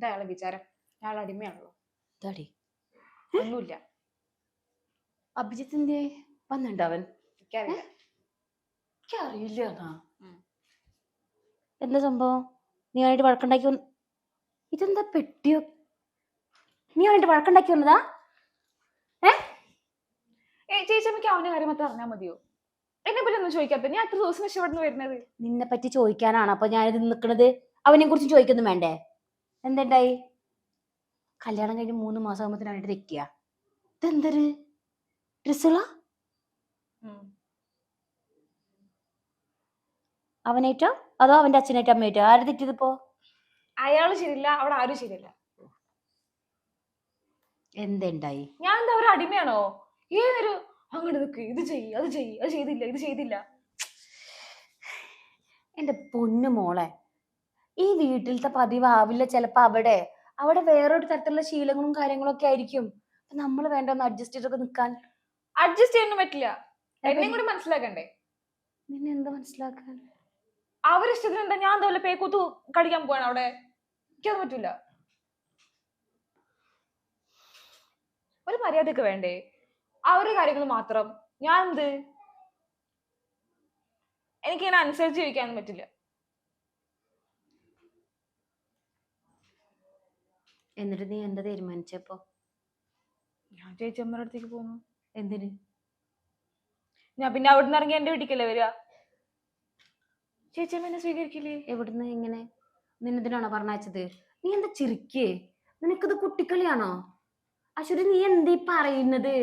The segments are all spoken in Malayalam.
എന്താ അയാളെ വിചാരം? അയാൾ അടിമയാണല്ലോ. തടി ഒന്നുമില്ല. അഭിജിത്തിന്റെ വന്നിണ്ടവൻ എനിക്കറിയില്ല. എന്താ സംഭവം? നീ ആയിട്ട് വഴക്കുണ്ടാക്കി വന്ന- ഇതെന്താ പെട്ടിയോ? നീ ആയിട്ട് വഴക്കുണ്ടാക്കി വന്നതാ? ഏ? ചേച്ചമ്മക്ക് അവന്റെ കാര്യം മാത്രം അറിഞ്ഞാൽ മതിയോ? എന്നെ പറ്റി ഒന്നും ചോദിക്കാത്ത. ഞാൻ അത്ര ദിവസം നിന്ന് വരുന്നത്? നിന്നെ പറ്റി ചോദിക്കാനാണ്. അപ്പൊ ഞാനിത് നിക്കണത് അവനെ കുറിച്ച് ചോദിക്കുന്നു വേണ്ടേ? എന്തുണ്ടായി? കല്യാണം കഴിഞ്ഞ് മൂന്ന് മാസം ആകുമ്പത്തിനായിട്ട് തെറ്റിയ ഇതെന്തൊരു ഡ്രസ്സുകളാ അവനേറ്റോ? അതോ അവന്റെ അച്ഛനേറ്റോ അമ്മയേറ്റോ? ആര് തെറ്റിയതിപ്പോ അയാൾ ശരിയില്ല അവിടെ ആരും ശരിയില്ല. എന്തുണ്ടായി? ഞാൻ എന്താ ഒരു അടിമയാണോ? ഏതൊരു അങ്ങോട്ട് നിൽക്ക് ഇത് ചെയ്യ് അത് ചെയ്യ് അത് ചെയ്തില്ല ഇത് ചെയ്തില്ല. എന്റെ പൊന്നു മോളെ. ഈ വീട്ടിലത്തെ പതിവാവില്ല ചിലപ്പോ അവിടെ. അവിടെ വേറൊരു തരത്തിലുള്ള ശീലങ്ങളും കാര്യങ്ങളും ഒക്കെ ആയിരിക്കും നമ്മൾ വേണ്ട ഒന്ന് അഡ്ജസ്റ്റ് ചെയ്തൊക്കെ നിക്കാൻ? അഡ്ജസ്റ്റ് ചെയ്യാനൊന്നും പറ്റില്ല. എന്നെയും കൂടി മനസ്സിലാക്കണ്ടേ? നിന്നെ എന്താ മനസ്സിലാക്കാൻ? അവരിഷ്ടത്തിന് എന്താ ഞാൻ എന്താ പേക്കൂത്തു കളിക്കാൻ പോവാണ് അവിടെ? എനിക്കത് പറ്റൂല. ഒരു മര്യാദയൊക്കെ വേണ്ടേ? അവരുടെ കാര്യങ്ങൾ മാത്രം. ഞാൻ എന്ത് എനിക്കിങ്ങനെ അനുസരിച്ച് ജീവിക്കാനും പറ്റില്ല. എന്നിട്ട് നീ എന്താ തീരുമാനിച്ചപ്പോ ഞാൻ ചേച്ചിയമ്മയുടെ അടുത്തേക്ക് പോന്നു. എന്തിന്? ഞാൻ പിന്നെ അവിടുന്ന് ഇറങ്ങി എന്റെ വീട്ടിക്കല്ലേ വരിക? ചേച്ചിയമ്മ എന്നെ സ്വീകരിക്കില്ലേ? എവിടുന്ന്? ഇങ്ങനെ നിന്നെന്തിനാണോ പറഞ്ഞയച്ചത്? നീ എന്താ ചിരിക്കേ? നിനക്കിത് കുട്ടിക്കളിയാണോ? അശ്വരി നീ എന്തീ പറയുന്നത്?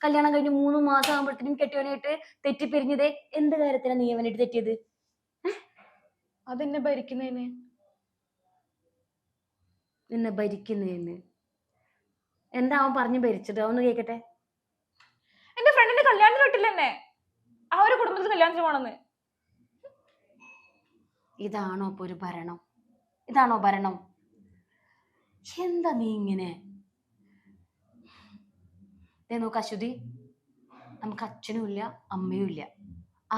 കല്യാണം കഴിഞ്ഞ് മൂന്ന് മാസം ആകുമ്പോഴത്തേനും കെട്ടിയവനായിട്ട് തെറ്റിപ്പിരിഞ്ഞതേ? എന്ത് കാര്യത്തിനാ നീ അവനായിട്ട് തെറ്റിയത്? അതെന്നെ ഭരിക്കുന്നതിന് നിന്നെ ഭരിക്കുന്നതിന് എന്താ അവൻ പറഞ്ഞു ഭരിച്ചത്? അവന്ന് കേക്കട്ടെ. എന്റെ ഫ്രണ്ടിന്റെ കല്യാണത്തിന് വിട്ടില്ല എന്നെ ആ ഒരു കുടുംബത്തിൽ കല്യാണത്തിന് പോണെന്ന്. ഇതാണോ ഇപ്പൊ ഒരു ഭരണം? ഇതാണോ ഭരണം? എന്താ നീ ഇങ്ങനെ? ദേ നോക്ക് അശ്വതി. നമുക്ക് അച്ഛനും ഇല്ല അമ്മയും ഇല്ല.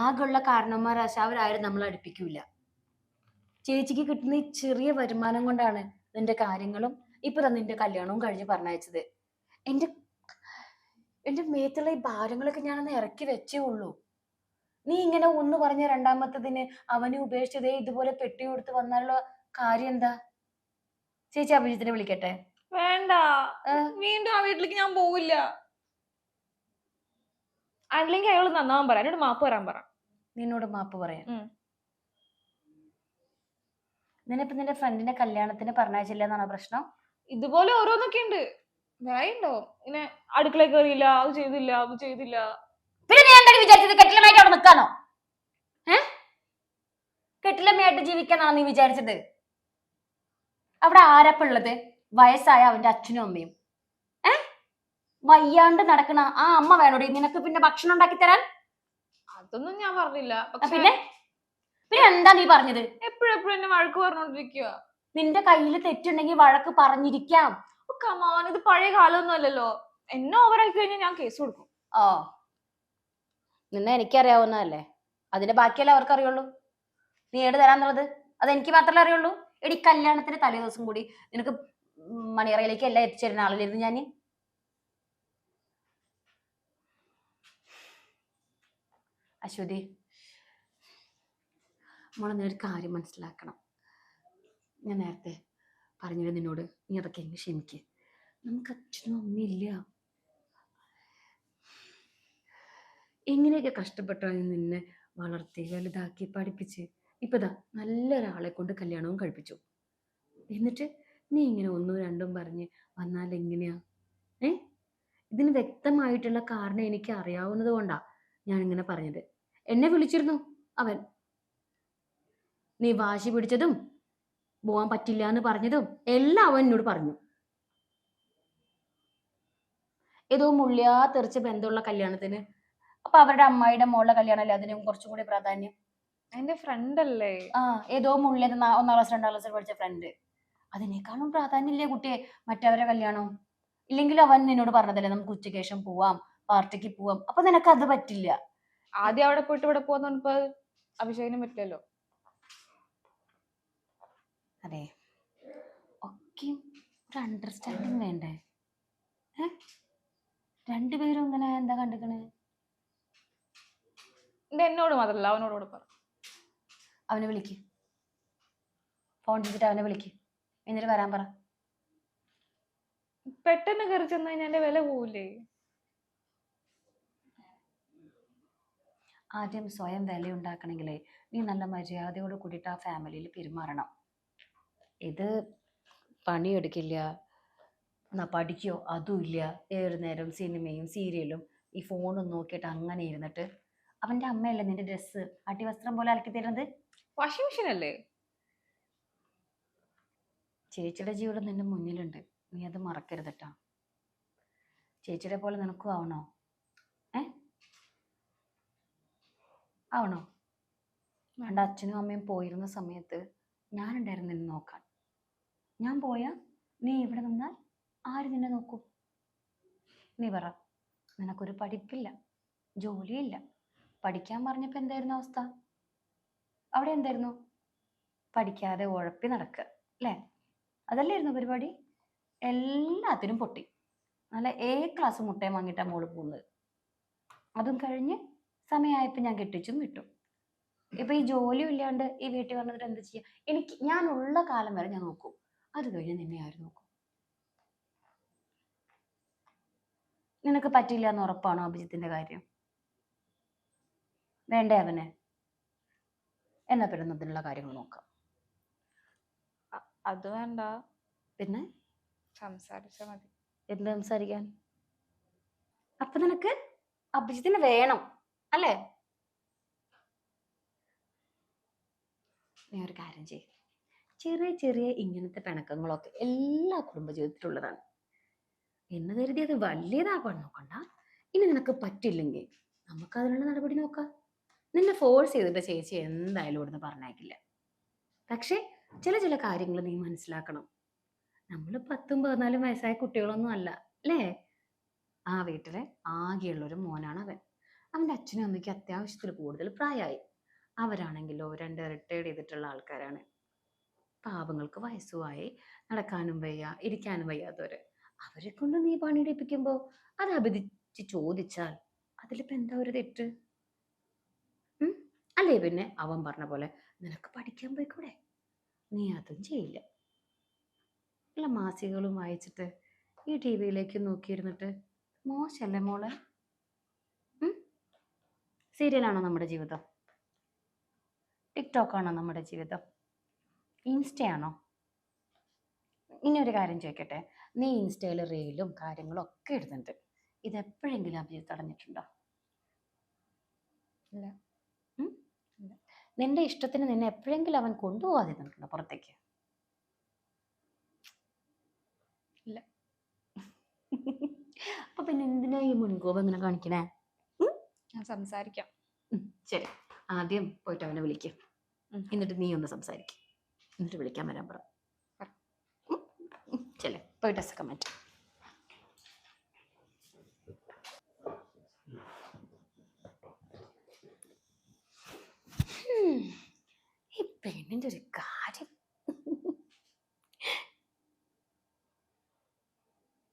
ആകെയുള്ള കാരണന്മാരാശ അവരാരും നമ്മൾ അടുപ്പിക്കൂല. ചേച്ചിക്ക് കിട്ടുന്ന ഈ ചെറിയ വരുമാനം കൊണ്ടാണ് നിന്റെ കാര്യങ്ങളും ഇപ്പൊ തന്നെ നിന്റെ കല്യാണവും കഴിഞ്ഞ് പറഞ്ഞയച്ചത്. എന്റെ എന്റെ മേത്തുള്ള ഈ ഭാരങ്ങളൊക്കെ ഞാനൊന്ന് ഇറക്കി വെച്ചേ ഉള്ളൂ. നീ ഇങ്ങനെ ഒന്ന് പറഞ്ഞ രണ്ടാമത്തതിന് അവനെ ഉപേക്ഷിച്ചതേ ഇതുപോലെ പെട്ടി കൊടുത്ത് വന്നാലുള്ള കാര്യം എന്താ? ചേച്ചി അഭിജിത്തിനെ വിളിക്കട്ടെ. വേണ്ട. വീണ്ടും ആ വീട്ടിലേക്ക് ഞാൻ പോവില്ല. അല്ലെങ്കിൽ അയാൾ നന്നാവാൻ പറ. എന്നോട് മാപ്പ് പറയാൻ പറ. നിന്നോട് മാപ്പ് പറയാൻ നിനക്ക് നിന്റെ ഫ്രണ്ടിന്റെ കല്യാണത്തിന് പറഞ്ഞയച്ചില്ല എന്നാണ് പ്രശ്നം? ഇതുപോലെ ഓരോന്നൊക്കെ ഉണ്ട് വേറെ ഉണ്ടോ ഇങ്ങനെ അടുക്കള കയറിയില്ല അത് ചെയ്തില്ല അത് ചെയ്തില്ല. പിന്നെ ഞാൻ എന്താണ് വിചാരിച്ചത്? കെട്ടിലമായിട്ട് അവിടെ നിൽക്കാനോ ഏ? കെട്ടിലമ്മയായിട്ട് ജീവിക്കാനാണോ നീ വിചാരിച്ചത്? അവിടെ ആരപ്പ ഉള്ളത്? വയസ്സായ അവന്റെ അച്ഛനും അമ്മയും. ഏ? വയ്യാണ്ട് നടക്കണ ആ അമ്മ വേണോടി. നിനക്ക് പിന്നെ ഭക്ഷണം ഉണ്ടാക്കി തരാൻ? അതൊന്നും ഞാൻ പറഞ്ഞില്ല. പിന്നെ? പിന്നെ എന്താ നീ പറഞ്ഞത്? എപ്പോഴെപ്പോഴും എപ്പോഴും എന്നെ വഴക്ക് പറഞ്ഞോണ്ടിരിക്കുക നിന്റെ കയ്യിൽ തെറ്റുണ്ടെങ്കിൽ വഴക്ക് പറഞ്ഞിരിക്കാം. കമാൻ ഇത് പഴയ കാലമൊന്നും അല്ലല്ലോ. എന്നെ ഓവറാക്കി കഴിഞ്ഞാൽ ഞാൻ കേസ് കൊടുക്കും. ഓ നിന്നെ എനിക്കറിയാവുന്നതല്ലേ? അതിന്റെ ബാക്കിയല്ലേ അവർക്ക് അറിയുള്ളൂ നീ ഏട് തരാന്നുള്ളത്? അത് എനിക്ക് മാത്രമല്ലേ അറിയുള്ളൂ? എടി കല്യാണത്തിന് തലേ ദിവസം കൂടി നിനക്ക് മണിയറയിലേക്ക് എല്ലാം എത്തിച്ചേരുന്ന ആളില്ലായിരുന്നു ഞാൻ. അശ്വതി മോളെ നീ ഒരു കാര്യം മനസ്സിലാക്കണം. ഞാൻ നേരത്തെ പറഞ്ഞത് നിന്നോട്? നീ അതൊക്കെ എന്നെ ക്ഷമിക്ക്. നമുക്ക് അച്ഛനും അമ്മയില്ല എങ്ങനെയൊക്കെ കഷ്ടപ്പെട്ടാണ് നിന്നെ വളർത്തി വലുതാക്കി പഠിപ്പിച്ച്? ഇപ്പതാ നല്ലൊരാളെ കൊണ്ട് കല്യാണവും കഴിപ്പിച്ചു. എന്നിട്ട് നീ ഇങ്ങനെ ഒന്നും രണ്ടും പറഞ്ഞ് വന്നാൽ എങ്ങനെയാ? ഏ? ഇതിന് വ്യക്തമായിട്ടുള്ള കാരണം എനിക്ക് അറിയാവുന്നത് കൊണ്ടാ ഞാൻ ഇങ്ങനെ പറഞ്ഞത്. എന്നെ വിളിച്ചിരുന്നു അവൻ. നീ വാശി പിടിച്ചതും പോവാൻ പറ്റില്ല എന്ന് പറഞ്ഞതും എല്ലാം അവൻ എന്നോട് പറഞ്ഞു. ഏതോ മുള്ളിയാ തെറിച്ച് ബന്ധമുള്ള കല്യാണത്തിന്. അപ്പൊ അവരുടെ അമ്മായിയുടെ മോളുടെ കല്യാണമല്ലേ? അതിനും കുറച്ചും കൂടി പ്രാധാന്യം. എന്റെ ഫ്രണ്ട് അല്ലേ? ആ ഏതോ മുള്ളിയത് നാ- ഒന്നാം ക്ലാസ് രണ്ടാം ക്ലാസ് പഠിച്ച ഫ്രണ്ട് അതിനേക്കാളും പ്രാധാന്യമില്ലേ കുട്ടിയെ? മറ്റവരെ കല്യാണം? ഇല്ലെങ്കിൽ അവൻ നിന്നോട് പറഞ്ഞതല്ലേ നമുക്ക് ഉച്ചയ്ക്ക് ശേഷം പോവാം പാർട്ടിക്ക് പോവാം. അപ്പൊ നിനക്ക് അത് പറ്റില്ല. ആദ്യം അവിടെ പോയിട്ട് ഇവിടെ പോകാന്ന് അഭിഷേകിനും പറ്റില്ലല്ലോ? അതെ. ഒക്കെയും ഒരു അണ്ടർസ്റ്റാൻഡിങ് വേണ്ടേ? ഏ? രണ്ടുപേരും ഇങ്ങനെ എന്താ കണ്ടിക്കണേ? ഇത് എന്നോട് മാത്രല്ല അവനോട് കൂടെ പറ. അവനെ വിളിക്ക്. ഫോൺ ചെയ്തിട്ട് അവനെ വിളിക്ക്. എന്നിട്ട് വരാൻ പറ. പെട്ടെന്ന് കയറി ചെന്ന് കഴിഞ്ഞാൽ എന്റെ വില പോവില്ലേ ആദ്യം സ്വയം വില ഉണ്ടാക്കണമെങ്കിലേ നീ നല്ല മര്യാദയോട് കൂടിയിട്ട് ആ ഫാമിലിയിൽ പെരുമാറണം. ഇത് പണിയെടുക്കില്ല. എന്നാ പഠിക്കോ? അതുമില്ല ഏറെ ഏത് നേരം സിനിമയും സീരിയലും ഈ ഫോണും നോക്കിയിട്ട് അങ്ങനെ ഇരുന്നിട്ട് അവന്റെ അമ്മയല്ലേ നിന്റെ ഡ്രസ്സ്? അടിവസ്ത്രം പോലെ അലക്കി തരുന്നത്? വാഷിംഗ് മെഷീൻ അല്ലേ ചേച്ചിയുടെ ജീവിതം നിന്റെ മുന്നിലുണ്ട്. നീ അത് മറക്കരുത് കേട്ടോ ചേച്ചിയുടെ പോലെ നിനക്കും ആവണോ? ഏ? ആവണോ? വേണ്ട അച്ഛനും അമ്മയും പോയിരുന്ന സമയത്ത് ഞാനുണ്ടായിരുന്നു നിന്നെ നോക്കാൻ. ഞാൻ പോയാ? നീ ഇവിടെ നിന്നാൽ ആര് നിന്നെ നോക്കും? നീ പറ. നിനക്കൊരു പഠിപ്പില്ല. ജോലിയില്ല. പഠിക്കാൻ പറഞ്ഞപ്പോൾ എന്തായിരുന്നു അവസ്ഥ? അവിടെ എന്തായിരുന്നു? പഠിക്കാതെ ഉഴപ്പി നടക്കുക അല്ലേ? അതല്ലായിരുന്നു പരിപാടി? എല്ലാത്തിനും പൊട്ടി. നല്ല എ ക്ലാസ് മുട്ടയും വാങ്ങിയിട്ടാണ് മോൾ പോകുന്നത്. അതും കഴിഞ്ഞ് സമയമായപ്പോൾ ഞാൻ കെട്ടിച്ചും വിട്ടു. ഇപ്പൊ ഈ ജോലിയും ഇല്ലാണ്ട് ഈ വീട്ടിൽ വന്നിട്ട് എന്ത് ചെയ്യാ? എനിക്ക് ഞാൻ ഉള്ള കാലം വരെ ഞാൻ നോക്കും. അത് കഴിഞ്ഞ് നിന്നെ ആര് നോക്കും? നിനക്ക് പറ്റില്ല എന്ന് ഉറപ്പാണോ അഭിജിത്തിന്റെ കാര്യം? വേണ്ടേ അവന്? എന്നാ പിന്നെ അതിനുള്ള കാര്യങ്ങൾ നോക്കാം. അത് വേണ്ട. പിന്നെ? സംസാരിച്ചാ മതി. എന്ത് സംസാരിക്കാൻ? അപ്പൊ നിനക്ക് അഭിജിത്തിന് വേണം അല്ലേ? നീ ഒരു കാര്യം ചെയ്യ. ചെറിയ ചെറിയ ഇങ്ങനത്തെ പിണക്കങ്ങളൊക്കെ എല്ലാ കുടുംബജീവിതത്തിലുള്ളതാണ്. എന്ന് കരുതി അത് വലിയതാക്കാൻ നോക്കണ്ട ഇനി നിനക്ക് പറ്റില്ലെങ്കിൽ നമുക്ക് അതിനുള്ള നടപടി നോക്കാം. നിന്നെ ഫോഴ്സ് ചെയ്തിട്ട് ചേച്ചി എന്തായാലും ഇവിടുന്ന് പറഞ്ഞേക്കില്ല പക്ഷേ ചില ചില കാര്യങ്ങൾ നീ മനസ്സിലാക്കണം. നമ്മൾ പത്തും പതിനാലും വയസ്സായ കുട്ടികളൊന്നും അല്ല അല്ലേ? ആ വീട്ടിലെ ആകെയുള്ളൊരു മോനാണ് അവൻ. അവന്റെ അച്ഛനും അമ്മയ്ക്കും അത്യാവശ്യത്തിൽ കൂടുതൽ പ്രായമായി. അവരാണെങ്കിലോ രണ്ട് റിട്ടയർഡ് ചെയ്തിട്ടുള്ള ആൾക്കാരാണ്. പാവങ്ങൾക്ക് വയസ്സുമായി നടക്കാനും വയ്യ ഇരിക്കാനും വയ്യാത്തവര്. അവരെ കൊണ്ട് നീ പണിയെടുപ്പിക്കുമ്പോൾ അത് അഭിതിച്ച് ചോദിച്ചാൽ അതിലിപ്പോ എന്താ ഒരു തെറ്റ്? അല്ലേ പിന്നെ? അവൻ പറഞ്ഞ പോലെ നിനക്ക് പഠിക്കാൻ പോയിക്കൂടെ നീ അതും ചെയ്യില്ല. നല്ല മാസികകളും വായിച്ചിട്ട് ഈ ടി വിയിലേക്ക് നോക്കിയിരുന്നിട്ട് മോശമല്ലേ മോളെ? സീരിയലാണോ നമ്മുടെ ജീവിതം? ടിക്ടോക്കാണോ നമ്മുടെ ജീവിതം? ഇൻസ്റ്റയാണോ? ഇനി ഒരു കാര്യം ചോദിക്കട്ടെ. നീ ഇൻസ്റ്റയിൽ റീലും കാര്യങ്ങളും ഒക്കെ ഇടുന്നുണ്ട്. ഇത് എപ്പോഴെങ്കിലും അഭിജിത്ത് തടഞ്ഞിട്ടുണ്ടോ? ഇല്ല. നിന്റെ ഇഷ്ടത്തിന് നിന്നെ എപ്പോഴെങ്കിലും അവൻ കൊണ്ടുപോകാതിരുന്നിട്ടുണ്ടോ പുറത്തേക്ക്? ഇല്ല. അപ്പൊ പിന്നെ എന്തിനാ ഈ മുൻകോപം ഇങ്ങനെ കാണിക്കണേ? ഞാൻ സംസാരിക്കാം. ശരി. ആദ്യം പോയിട്ട് അവനെ വിളിക്കും. എന്നിട്ട് നീ ഒന്ന് സംസാരിക്കും. എന്നിട്ട് വിളിക്കാൻ വരാൻ പറ. ചെല്ലേ പോയി ഡ്രസ്സൊക്കെ മാറ്റും. ഈ പെണ്ണിന്റെ ഒരു